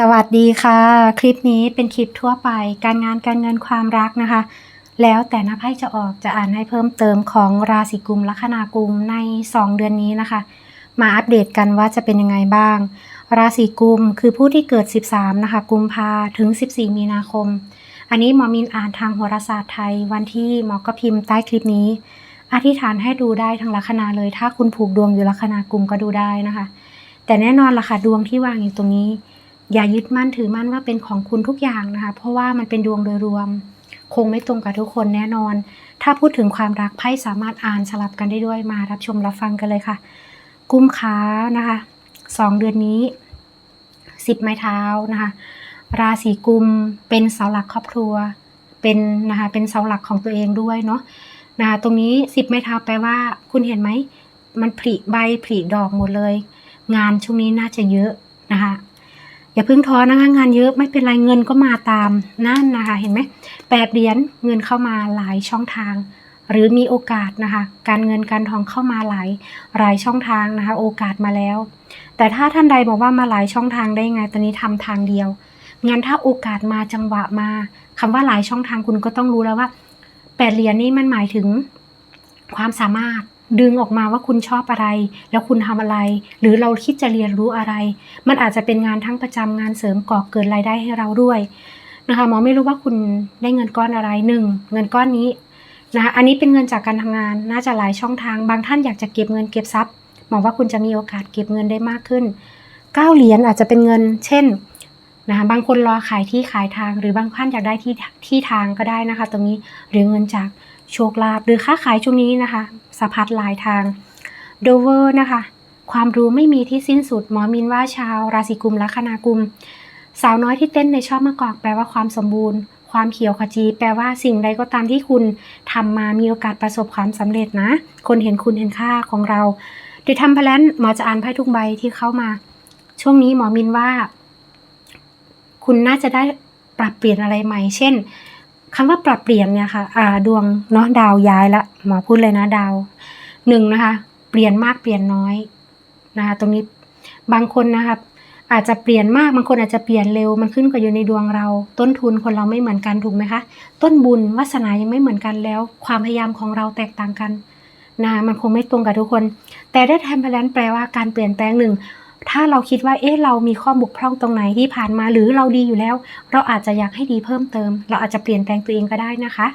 สวัสดีค่ะ คลิปนี้เป็นคลิปทั่วไป การงานการเงินความรักนะคะ แล้วแต่น้าไพ่จะออกจะอ่านให้เพิ่มเติมของราศีกุมลัคนากุมใน 2 เดือนนี้นะคะ มาอัปเดตกันว่าจะเป็นยังไงบ้าง ราศีกุมคือผู้ที่เกิด 13 นะคะ กุมภาถึง 14 มีนาคม อันนี้หมอมินอ่านทางโหราศาสตร์ไทย วันที่หมอก็พิมพ์ใต้คลิปนี้ อธิษฐานให้ดูได้ทั้งลัคนาเลย ถ้าคุณผูกดวงอยู่ลัคนากุมก็ดูได้นะคะ แต่แน่นอนล่ะค่ะดวงที่วางอยู่ตรงนี้ อย่ายึดมั่นถือมั่นว่าเป็นของคุณทุกอย่างนะคะ เพราะว่ามันเป็นดวงโดยรวม คงไม่ตรงกับทุกคนแน่นอน ถ้าพูดถึงความรักไพ่สามารถอ่านสลับกันได้ด้วยมารับชมรับฟังกันเลยค่ะ กุ้มขานะคะสองเดือนนี้สิบไม้เท้านะคะ ราศีกุมเป็นเสาหลักครอบครัว เป็นนะคะเป็นเสาหลักของตัวเองด้วยเนาะนะคะตรงนี้สิบไม้เท้าแปลว่า คุณเห็นไหมมันผลิใบผลิดอกหมดเลย งานช่วงนี้น่าจะเยอะนะคะ อย่าพิ่งท้อนะคะงานเยอะไม่เป็นไรเงินก็มาตามนั่นนะคะ เห็นไหมแปดเหรียญเงินเข้ามาหลายช่องทาง หรือมีโอกาสนะคะ การเงินการทองเข้ามาหลายหลายช่องทางนะคะ โอกาสมาแล้ว แต่ถ้าท่านใดบอกว่ามาหลายช่องทางได้ไงตอนนี้ทำทางเดียวงั้นถ้าโอกาสมาจังหวะมาคำว่าหลายช่องทางคุณก็ต้องรู้แล้วว่าแปดเหรียญนี่มันหมายถึงความสามารถ ดึงออกมาว่าคุณชอบอะไร แล้วคุณทำอะไร หรือเราคิดจะเรียนรู้อะไร มันอาจจะเป็นงานทั้งประจำงานเสริมก่อเกิดรายได้ให้เราด้วยนะคะหมอไม่รู้ว่าคุณได้เงินก้อนอะไรหนึ่งเงินก้อนนี้นะคะอันนี้เป็นเงินจากการทำงานน่าจะหลายช่องทาง บางท่านอยากจะเก็บเงินเก็บทรัพย์หมอว่าคุณจะมีโอกาสเก็บเงินได้มากขึ้นเก้าเหรียญอาจจะเป็นเงิน เช่นนะคะบางคนรอขายที่ขายทาง หรือบางท่านอยากได้ที่ที่ทางก็ได้นะคะ ตรงนี้หรือเงินจากโชคลาภหรือค้าขายช่วงนี้นะคะ สะพัดหลายทางโดเวอร์นะคะ ความรู้ไม่มีที่สิ้นสุด หมอมินว่าชาวราศีกุมและคณากุม สาวน้อยที่เต้นในชอบมะกอกแปลว่าความสมบูรณ์ ความเขียวขจี แปลว่าสิ่งใดก็ตามที่คุณทำมามีโอกาสประสบความสำเร็จนะ คนเห็นคุณเห็นค่าของเราโดยทำพลันหมอจะอ่านไพ่ทุกใบที่เข้ามา ช่วงนี้หมอมินว่า คุณน่าจะได้ปรับเปลี่ยนอะไรใหม่ เช่น คำว่าปรับเปลี่ยนเนี่ยค่ะอ่าดวงเนาะดาวย้ายละหมอพูดเลยนะดาวหนึ่งนะคะ เปลี่ยนมากเปลี่ยนน้อยนะคะตรงนี้บางคนนะคะอาจจะเปลี่ยนมากบางคนอาจจะเปลี่ยนเร็วมันขึ้นกับอยู่ในดวงเรา ต้นทุนคนเราไม่เหมือนกันถูกไหมคะต้นบุญวาสนายังไม่เหมือนกันแล้ว ความพยายามของเราแตกต่างกันนะมันคงไม่ตรงกับทุกคน แต่ได้แทมเพลนแปลว่าการเปลี่ยนแปลงหนึ่ง ถ้าเราคิดว่าเอ๊ะเรามีข้อบกพร่องตรงไหนที่ผ่านมาหรือเราดีอยู่แล้ว เราอาจจะอยากให้ดีเพิ่มเติม เราอาจจะเปลี่ยนแปลงตัวเองก็ได้นะคะ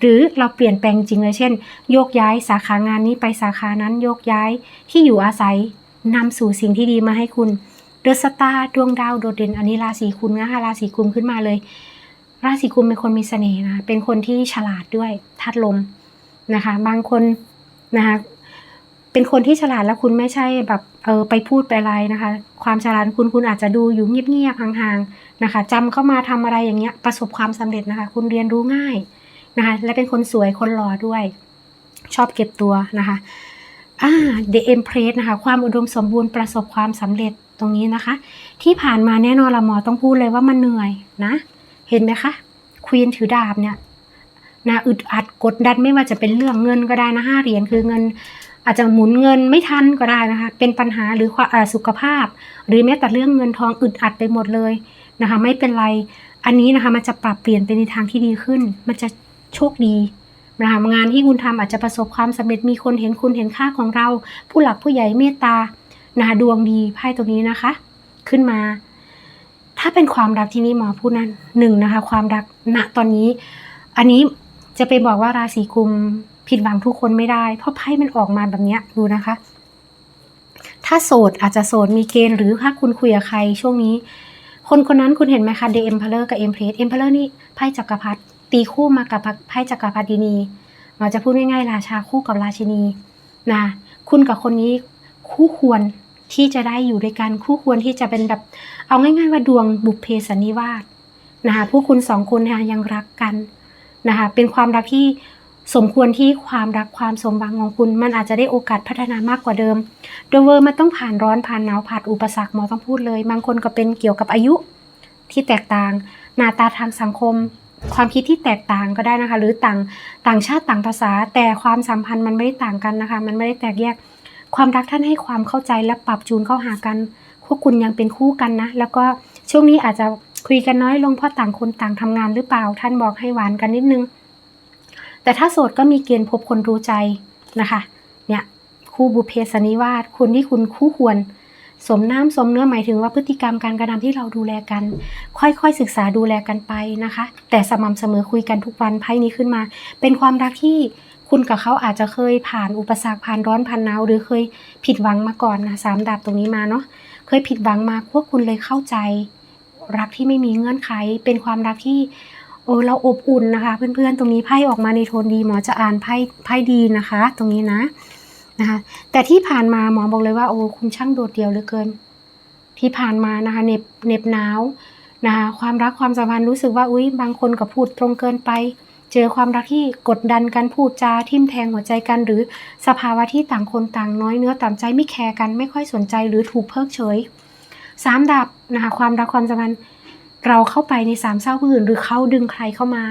หรือเราเปลี่ยนแปลงจริงเลยเช่น โยกย้ายสาขางานนี้ไปสาขานั้นโยกย้ายที่อยู่อาศัยนำสู่สิ่งที่ดีมาให้คุณเดอะสตาร์ดวงดาวโดดเด่นอันนี้ราศีคุณนะคะราศีกุมขึ้นมาเลย ราศีกุมเป็นคนมีเสน่ห์นะเป็นคนที่ฉลาดด้วยทัดลมนะคะ บางคนนะคะเป็นคนที่ฉลาดแล้วคุณไม่ใช่แบบ เออไปพูดไปอะไรนะคะ ความฉลาดคุณคุณอาจจะดูอยู่เงียบๆห่างๆนะคะจำเข้ามาทำอะไรอย่างเงี้ยประสบความสำเร็จนะคะ คุณเรียนรู้ง่ายนะคะ และเป็นคนสวยคนหล่อด้วย ชอบเก็บตัวนะคะอ่า The Empress นะคะ ความอุดมสมบูรณ์ประสบความสำเร็จตรงนี้นะคะ ที่ผ่านมาแน่นอนละหมอต้องพูดเลยว่ามันเหนื่อยนะ เห็นไหมคะควีนถือดาบเนี่ยนะอึดอัดกดดันไม่ว่าจะเป็นเรื่องเงินก็ได้นะห้าเหรียญคือเงิน อาจจะหมุนเงินไม่ทันก็ได้นะคะ เป็นปัญหาหรือความสุขภาพ หรือแม้แต่เรื่องเงินทองอึดอัดไปหมดเลยนะคะ ไม่เป็นไร อันนี้นะคะมันจะปรับเปลี่ยนไปในทางที่ดีขึ้น มันจะโชคดีนะคะงานที่คุณทำอาจจะประสบความสำเร็จมีคนเห็นคุณเห็นค่าของเรา ผู้หลักผู้ใหญ่เมตตานะคะดวงดีไพ่ตรงนี้นะคะ ขึ้นมา ถ้าเป็นความรักที่นี่หมอพูดนั้นหนึ่งนะคะ ความรักณตอนนี้ อันนี้จะไปบอกว่าราศีกุม ผิดหวังทุกคนไม่ได้ เพราะไพ่มันออกมาแบบนี้ดูนะคะ ถ้าโสดอาจจะโสดมีเกณฑ์หรือถ้าคุณคุยกับใครช่วงนี้ คนคนนั้นคุณเห็นไหมคะเดเอ็มเพลเลอร์กับเอ็มเพลสเอ็มเพลเลอร์นี่ไพ่จักรพรรดิตีคู่มากับไพ่จักรพรรดินีเราจะพูดง่ายๆราชาคู่กับราชินีนะคุณกับคนนี้คู่ควรที่จะได้อยู่ด้วยกันคู่ควรที่จะเป็นแบบ เอาง่าย ๆ ว่าดวงบุพเพสันนิวาสนะคะผู้คุณสองคนนะคะยังรักกันนะคะเป็นความรักที่ สมควรที่ความรักความสมบังของคุณ มันอาจจะได้โอกาสพัฒนามากกว่าเดิมโดเวอร์มันต้องผ่านร้อนผ่านหนาวผ่านอุปสรรคหมอต้องพูดเลย บางคนก็เป็นเกี่ยวกับอายุที่แตกต่าง หน้าตาทางสังคม ความคิดที่แตกต่างก็ได้นะคะ หรือต่างต่างชาติต่างภาษา แต่ความสัมพันธ์มันไม่ได้ต่างกันนะคะ มันไม่ได้แตกแยก ความรักท่านให้ความเข้าใจและปรับจูนเข้าหากันพวกคุณยังเป็นคู่กันนะ แล้วก็ช่วงนี้อาจจะคุยกันน้อยลงเพราะต่างคนต่างทำงานหรือเปล่า ท่านบอกให้หวานกันนิดนึง แต่ถ้าโสดก็มีเกณฑ์พบคนรู้ใจนะคะเนี่ยคู่บุเพสนิวาสคุณที่คุณคู่ควร สมน้ำสมเนื้อหมายถึงว่าพฤติกรรมการกระทำที่เราดูแลกัน ค่อยๆศึกษาดูแลกันไปนะคะ แต่สม่ำเสมอคุยกันทุกวันไพ่นี้ขึ้นมา เป็นความรักที่คุณกับเขาอาจจะเคยผ่านอุปสรรคผ่านร้อนผ่านหนาวหรือเคยผิดหวังมาก่อนนะสามดาบตรงนี้มาเนาะเคยผิดหวังมาพวกคุณเลยเข้าใจ รักที่ไม่มีเงื่อนไข เป็นความรักที่ โอ้เราอบอุ่นนะคะ เพื่อนๆตรงนี้ไพ่ออกมาในโทนดีหมอจะอ่านไพ่ไพ่ดีนะคะ ตรงนี้นะนะคะแต่ที่ผ่านมาหมอบอกเลยว่าโอ้คุณช่างโดดเดี่ยวเหลือเกิน ที่ผ่านมานะคะเน็บเน็บหนาวนะคะความรักความสัมพันธ์รู้สึกว่าอุ้ยบางคนก็พูดตรงเกินไป เจอความรักที่กดดันกันพูดจาทิมแทงหัวใจกัน หรือสภาวะที่ต่างคนต่างน้อยเนื้อต่ำใจไม่แคร์กันไม่ค่อยสนใจหรือถูกเพิกเฉยสามดับนะคะความรักความสัมพันธ์ เราเข้าไปในสามเศร้าผู้อื่น หรือเขาดึงใครเข้ามา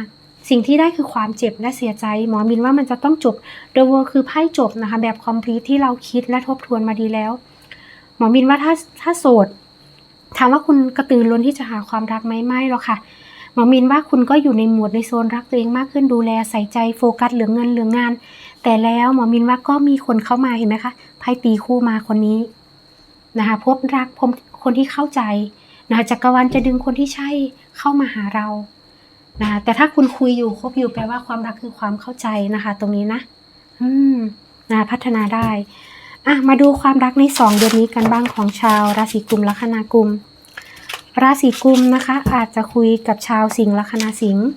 สิ่งที่ได้คือความเจ็บและเสียใจ หมอมินว่ามันจะต้องจบ The World คือไพ่จบนะคะ แบบ complete ที่เราคิดและทบทวนมาดีแล้ว หมอมินว่าถ้าถ้าโสดถามว่าคุณกระตือรือร้นที่จะหาความรักไหมไม่หรอกค่ะหมอมินว่าคุณก็อยู่ในหมวดในโซนรักตัวเองมากขึ้นดูแลใส่ใจโฟกัสเหลืองเงินเหลืองงาน แต่แล้วหมอมินว่าก็มีคนเข้ามาเห็นไหมคะไพ่ตีคู่มาคนนี้นะคะพบรักพบคนที่เข้าใจ นะจักรวาลจะดึงคนที่ใช่เข้ามาหาเรานะแต่ถ้าคุณคุยอยู่คบอยู่แปลว่าความรักคือความเข้าใจนะคะ ตรงนี้นะ อืมนะพัฒนาได้อะมาดูความรักในสองเดือนนี้กันบ้างของชาวราศีกุมลัคนากุม ราศีกุมนะคะ อาจจะคุยกับชาวสิงห์ลัคนาสิงห์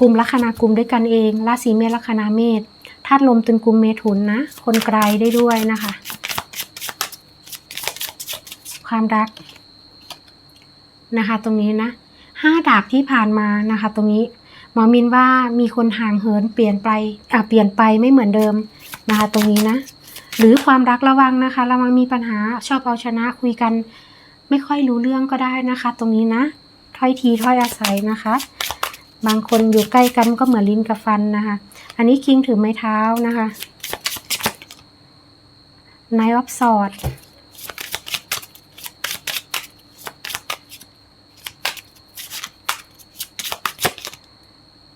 กุมลัคนากุมด้วยกันเอง ราศีเมษลัคนาเมษธาตุลมตุนกุมเมถุนนะ คนไกลได้ด้วยนะคะ ความรัก นะคะ ตรงนี้นะห้าดาบที่ผ่านมานะคะ ตรงนี้หมอมินว่ามีคนห่างเหินเปลี่ยนไปอะเปลี่ยนไปไม่เหมือนเดิมนะคะ ตรงนี้นะ หรือความรักระวังนะคะ ระวังมีปัญหาชอบเอาชนะคุยกัน ไม่ค่อยรู้เรื่องก็ได้นะคะ ตรงนี้นะถ้อยทีถ้อยอาศัยนะคะ บางคนอยู่ใกล้กันก็เหมือนลิ้นกับฟันนะคะ อันนี้คิงถือไม้เท้านะคะ Nine of Swords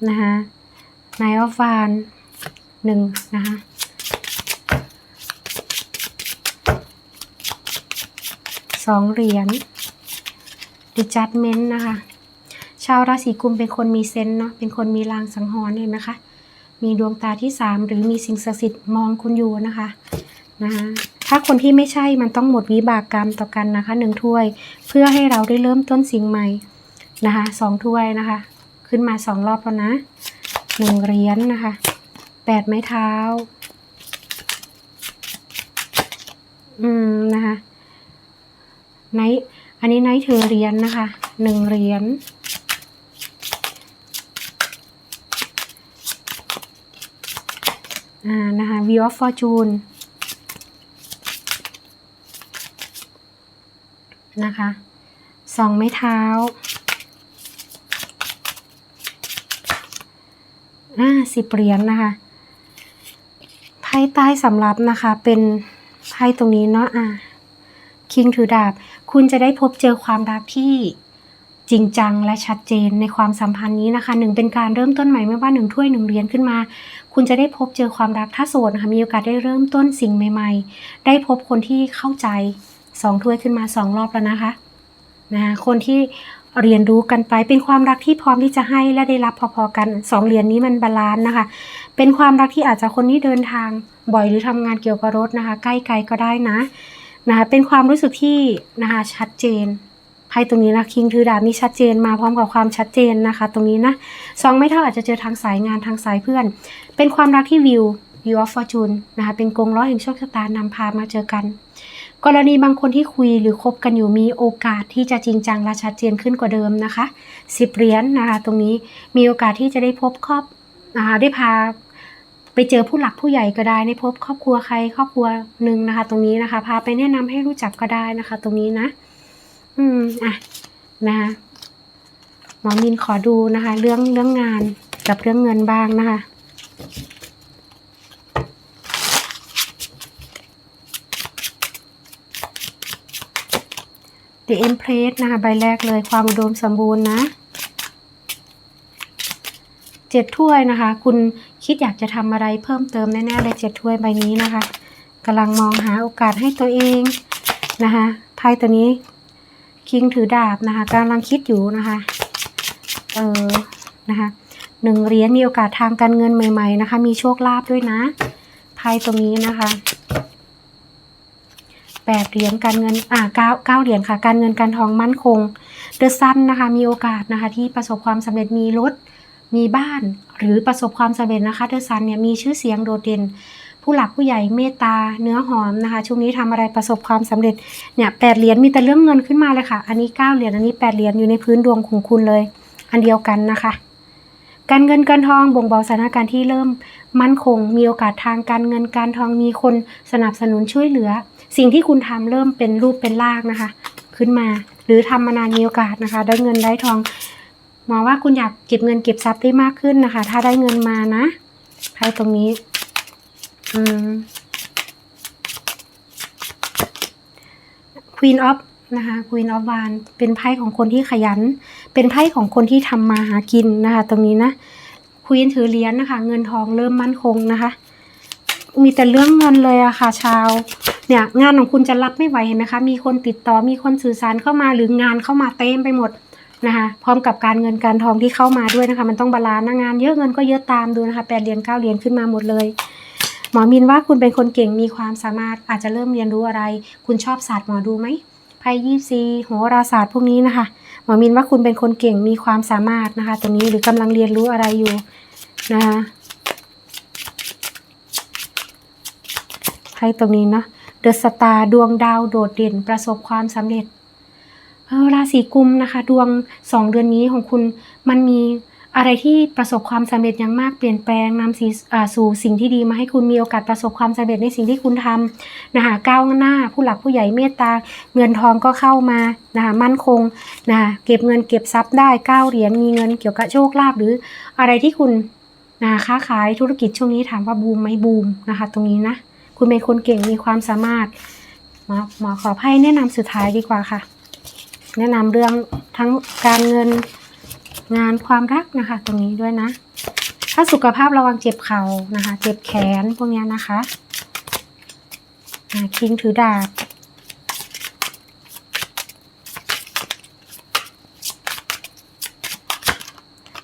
นะคะ Nine of Wands หนึ่งนะคะสองเหรียญ The Judgment นะคะ ชาวราศีกุมเป็นคนมีเซนส์เนาะเป็นคนมีลางสังหรณ์เห็นไหมคะมีดวงตาที่สามหรือมีสิ่งศักดิ์สิทธิ์มองคุณอยู่นะคะนะคะถ้าคนที่ไม่ใช่มันต้องหมดวิบากกรรมต่อกันนะคะหนึ่งถ้วย เพื่อให้เราได้เริ่มต้นสิ่งใหม่นะคะสองถ้วยนะคะ ขึ้นมาสองรอบแล้วนะหนึ่งเหรียญนะคะแปดไม้เท้า อืมนะคะไนอันนี้ไนท์ถือเหรียญนะคะหนึ่งเหรียญอ่านะคะ View of Fortune นะคะสองไม้เท้า อ่าสิบเหรียญนะคะไพ่ใต้สำรับนะคะ เป็นไพ่ตรงนี้เนาะอ่าคิงถือดาบ คุณจะได้พบเจอความรักที่จริงจังและชัดเจนในความสัมพันธ์นี้นะคะหนึ่งเป็นการเริ่มต้นใหม่ไม่ว่าหนึ่งถ้วยหนึ่งเหรียญขึ้นมา คุณจะได้พบเจอความรักถ้าโสดนะคะมีโอกาสได้เริ่มต้นสิ่งใหม่ ๆ ได้พบคนที่เข้าใจสองถ้วยขึ้นมาสองรอบแล้วนะคะนะคนที่ เรียนรู้กันไปเป็นความรักที่พร้อมที่จะให้และได้รับพอๆกันสองเหรียญนี้มันบาลานซ์นะคะ เป็นความรักที่อาจจะคนที่เดินทางบ่อยหรือทำงานเกี่ยวกับรถนะคะ ใกล้ไกลก็ได้นะนะคะเป็นความรู้สึกที่นะคะชัดเจนไพ่ตรงนี้นะคิงถือดาบนี่ชัดเจนมาพร้อมกับความชัดเจนนะคะ ตรงนี้นะสองไม่เท่าอาจจะเจอทางสายงานทางสายเพื่อน เป็นความรักที่วิว view of fortune นะคะเป็นกงล้อแห่งโชคชะตานำพามาเจอกัน กรณีบางคนที่คุยหรือคบกันอยู่มีโอกาสที่จะจริงจังและชัดเจนขึ้นกว่าเดิมนะคะสิบเหรียญนนะคะตรงนี้มีโอกาสที่จะได้พบครอบนะคะได้พาไปเจอผู้หลักผู้ใหญ่ก็ได้ในพบครอบครัวใครครอบครัวหนึ่งนะคะ ตรงนี้นะคะ พาไปแนะนำให้รู้จักก็ได้นะคะ ตรงนี้นะ อืมอะนะคะหมอมินขอดูนะคะ เรื่องเรื่องงานกับเรื่องเงินบ้างนะคะ The Empress นะคะใบแรกเลยความอุดมสมบูรณ์นะเจ็ดถ้วยนะคะ คุณคิดอยากจะทำอะไรเพิ่มเติมแน่ๆเลยเจ็ดถ้วยใบนี้นะคะกำลังมองหาโอกาสให้ตัวเองนะคะไพ่ตัวนี้คิงถือดาบนะคะกำลังคิดอยู่นะคะเออนะคะหนึ่งเหรียญมีโอกาสทางการเงินใหม่ ๆ นะคะ มีโชคลาภด้วยนะไพ่ตรงนี้นะคะ แปดเหรียญการเงินอ่าเก้าเก้าเหรียญค่ะ การเงินการทองมั่นคงเดอะซันนะคะมีโอกาสนะคะที่ประสบความสำเร็จมีรถมีบ้านหรือประสบความสำเร็จนะคะเดอะซันเนี่ยมีชื่อเสียงโดดเด่น ผู้หลักผู้ใหญ่เมตตาเนื้อหอมนะคะช่วงนี้ทำอะไรประสบความสำเร็จเนี่ยแปดเหรียญมีแต่เรื่องเงินขึ้นมาเลยค่ะ อันนี้เก้าเหรียญอันนี้แปดเหรียญอยู่ในพื้นดวงของคุณเลย อันเดียวกันนะคะ การเงินการทองบ่งบอกสถานการณ์ที่เริ่มมั่นคง มีโอกาสทางการเงินการทองมีคนสนับสนุนช่วยเหลือ สิ่งที่คุณทำเริ่มเป็นรูปเป็นรากนะคะ ขึ้นมา หรือทำมานานมีโอกาสนะคะ ได้เงินได้ทองหมอว่าคุณอยากเก็บเงินเก็บทรัพย์ได้มากขึ้นนะคะ ถ้าได้เงินมานะไพ่ตรงนี้ อืม Queen of นะคะ Queen of w a n เป็นไพ่ของคนที่ขยัน เป็นไพ่ของคนที่ทำมาหากินนะคะ ตรงนี้นะ Queen ถือเหรียญนะคะ เงินทองเริ่มมั่นคงนะคะ มีแต่เรื่องเงินเลยอะค่ะ ชาว เนี่ยงานของคุณจะรับไม่ไหวเห็นไหมคะ มีคนติดต่อมีคนสื่อสารเข้ามาหรืองานเข้ามาเต็มไปหมดนะคะพร้อมกับการเงินการทองที่เข้ามาด้วยนะคะ มันต้องบาลานซ์นะงานเยอะเงินก็เยอะตามดูนะคะแปดเหรียญเก้าเหรียญขึ้นมาหมดเลย หมอมินว่าคุณเป็นคนเก่งมีความสามารถอาจจะเริ่มเรียนรู้อะไร คุณชอบศาสตร์หมอดูไหมไพ่ยี่ซีโหราศาสตร์พวกนี้นะคะ หมอมินว่าคุณเป็นคนเก่งมีความสามารถนะคะ ตรงนี้หรือกำลังเรียนรู้อะไรอยู่นะคะ ไพ่ตรงนี้เนาะเดอะสตาร์ดวงดาวโดดเด่นประสบความสำเร็จเออราศีกุมนะคะ ดวงสองเดือนนี้ของคุณมันมีอะไรที่ประสบความสำเร็จอย่างมากเปลี่ยนแปลงนำสู่สิ่งที่ดีมาให้คุณมีโอกาสประสบความสำเร็จในสิ่งที่คุณทำนะคะก้าวหน้าผู้หลักผู้ใหญ่เมตตา เงินทองก็เข้ามานะคะมั่นคงนะคะเก็บเงินเก็บทรัพย์ได้ก้าเหรียญมีเงินเกี่ยวกับโชคลาภหรืออะไรที่คุณนะคะค้าขายธุรกิจช่วงนี้ถามว่าบูมไหมบูมนะคะ ตรงนี้นะ คุณเป็นคนเก่งมีความสามารถหมอหมอขอให้แนะนำสุดท้ายดีกว่าค่ะ แนะนำเรื่องทั้งการเงินงานความรักนะคะ ตรงนี้ด้วยนะ ถ้าสุขภาพระวังเจ็บเข่านะคะ เจ็บแขนพวกนี้นะคะคิงถือดาบ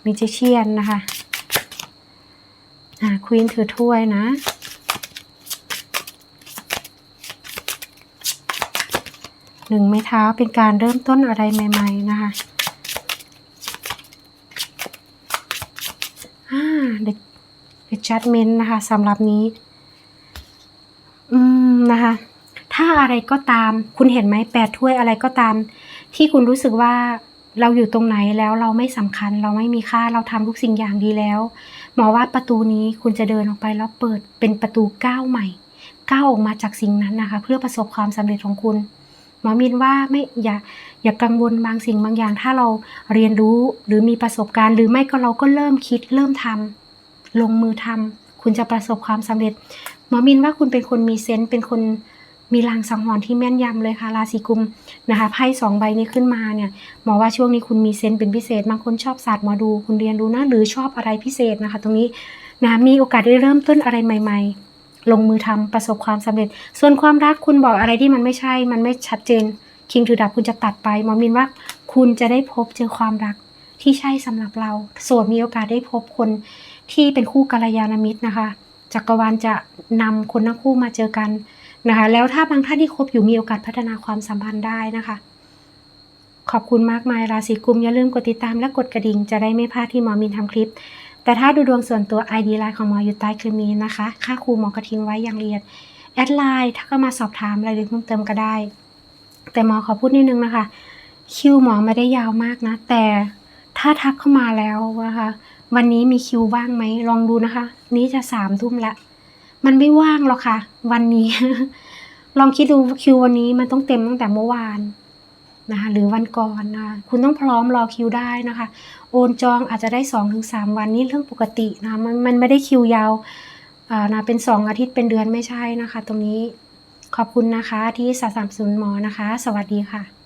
มีเจเชียนนะคะควีนถือถ้วยนะ หนึ่งไม้เท้าเป็นการเริ่มต้นอะไรใหม่ ๆ นะคะอ่า the the judgment นะคะสำหรับนี้ อืมนะคะ ถ้าอะไรก็ตาม คุณเห็นไหมแปดถ้วยอะไรก็ตาม ที่คุณรู้สึกว่าเราอยู่ตรงไหนแล้วเราไม่สำคัญ เราไม่มีค่าเราทำทุกสิ่งอย่างดีแล้ว หมอว่าประตูนี้คุณจะเดินออกไปแล้วเปิดเป็นประตูก้าวใหม่ก้าวออกมาจากสิ่งนั้นนะคะ เพื่อประสบความสำเร็จของคุณ หมอมินว่าไม่อย่าอย่ากังวลบางสิ่งบางอย่าง ถ้าเราเรียนรู้หรือมีประสบการณ์ หรือไม่ก็เราก็เริ่มคิดเริ่มทำลงมือทำคุณจะประสบความสำเร็จ หมอมินว่าคุณเป็นคนมีเซนส์เป็นคนมีลางสังหรณ์ที่แม่นยำเลยค่ะราศีกุมนะคะไพ่สองใบนี้ขึ้นมาเนี่ยหมอว่าช่วงนี้คุณมีเซนส์เป็นพิเศษบางคนชอบศาสตร์หมอดูคุณเรียนรู้นะหรือชอบอะไรพิเศษนะคะ ตรงนี้นะมีโอกาสได้เริ่มต้นอะไรใหม่ ๆ ลงมือทำประสบความสำเร็จ ส่วนความรักคุณบอกอะไรที่มันไม่ใช่ มันไม่ชัดเจน คิงถือดาบคุณจะตัดไปหมอมินว่าคุณจะได้พบเจอความรักที่ใช่สำหรับเราโสดมีโอกาสได้พบคนที่เป็นคู่กัลยาณมิตรนะคะจักรวาลจะนำคนทั้งคู่มาเจอกันนะคะ แล้วถ้าบางท่านที่คบอยู่มีโอกาสพัฒนาความสัมพันธ์ได้นะคะ ขอบคุณมากมายราศีกุมอย่าลืมกดติดตามและกดกระดิ่งจะได้ไม่พลาดที่หมอมินทำคลิป แต่ถ้าดูดวงส่วนตัว ID ไลน์ของหมออยู่ใต้คลิปนี้นะคะ ค่าครูหมอกระทิ้งไว้อย่างละเอียด แอดไลน์ถ้าก็มาสอบถามรายละเอียดเพิ่มเติมก็ได้ แต่หมอขอพูดนิดนึงนะคะ คิวหมอไม่ได้ยาวมากนะ แต่ถ้าทักเข้ามาแล้วนะคะ วันนี้มีคิวว่างไหมลองดูนะคะ นี้จะสามทุ่มละ มันไม่ว่างหรอกค่ะ วันนี้ ลองคิดดูคิววันนี้มันต้องเต็มตั้งแต่เมื่อวาน นะคะหรือวันก่อนนะคะคุณต้องพร้อมรอคิวได้นะคะ โอนจองอาจจะได้สองถึงสามวันนี่เรื่องปกตินะะมันมันไม่ได้คิวยาวอ่านะเป็นสองอาทิตย์เป็นเดือนไม่ใช่นะคะ ตรงนี้ขอบคุณนะคะที่สนับสนุนหมอนะคะ สวัสดีค่ะ